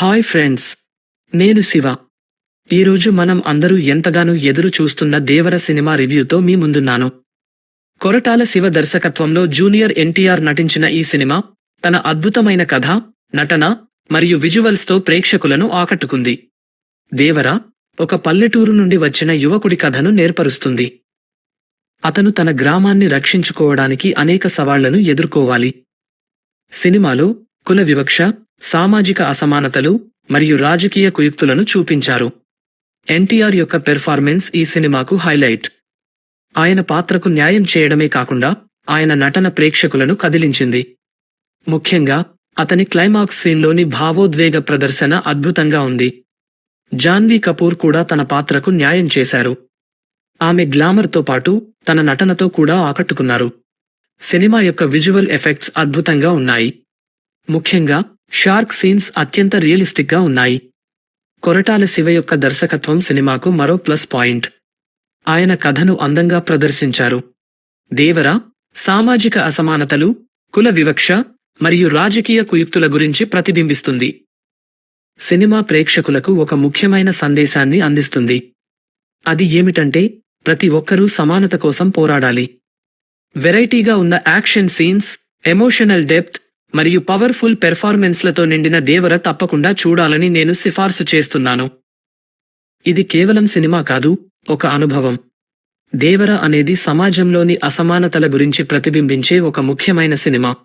Hi friends నేను శివ. ఈరోజు మనం అందరూ ఎంతగానో ఎదురు చూస్తున్న దేవర సినిమా రివ్యూతో మీ ముందున్నాను. కొరటాల శివ దర్శకత్వంలో జూనియర్ ఎన్టీఆర్ నటించిన ఈ సినిమా తన అద్భుతమైన కథ నటన మరియు విజువల్స్తో ప్రేక్షకులను ఆకట్టుకుంది. దేవర ఒక పల్లెటూరు నుండి వచ్చిన యువకుడి కథను నేర్పరుస్తుంది. అతను తన గ్రామాన్ని రక్షించుకోవడానికి అనేక సవాళ్ళను ఎదుర్కోవాలి. సినిమాలో కుల వివక్ష సామాజిక అసమానతలు మరియు రాజకీయ కుయుక్తులను చూపించారు. ఎన్టీఆర్ యొక్క పెర్ఫార్మెన్స్ ఈ సినిమాకు హైలైట్. ఆయన పాత్రకు న్యాయం చేయడమే కాకుండా ఆయన నటన ప్రేక్షకులను కదిలించింది. ముఖ్యంగా అతని క్లైమాక్స్ సీన్లోని భావోద్వేగ ప్రదర్శన అద్భుతంగా ఉంది. జాన్వీ కపూర్ కూడా తన పాత్రకు న్యాయం చేశారు. ఆమె గ్లామర్తో పాటు తన నటనతో కూడా ఆకట్టుకున్నారు. సినిమా యొక్క విజువల్ ఎఫెక్ట్స్ అద్భుతంగా ఉన్నాయి. ముఖ్యంగా షార్క్ సీన్స్ అత్యంత రియలిస్టిక్గా ఉన్నాయి. కొరటాల శివ యొక్క దర్శకత్వం సినిమాకు మరో ప్లస్ పాయింట్. ఆయన కథను అందంగా ప్రదర్శించారు. దేవర సామాజిక అసమానతలు కుల వివక్ష మరియు రాజకీయ కుయుక్తుల గురించి ప్రతిబింబిస్తుంది. సినిమా ప్రేక్షకులకు ఒక ముఖ్యమైన సందేశాన్ని అందిస్తుంది. అది ఏమిటంటే ప్రతి ఒక్కరూ సమానత కోసం పోరాడాలి. వెరైటీగా ఉన్న యాక్షన్ సీన్స్ ఎమోషనల్ డెప్త్ మరియు పవర్ఫుల్ పెర్ఫార్మెన్స్లతో నిండిన దేవర తప్పకుండా చూడాలని నేను సిఫార్సు చేస్తున్నాను. ఇది కేవలం సినిమా కాదు ఒక అనుభవం. దేవర అనేది సమాజంలోని అసమానతల గురించి ప్రతిబింబించే ఒక ముఖ్యమైన సినిమా.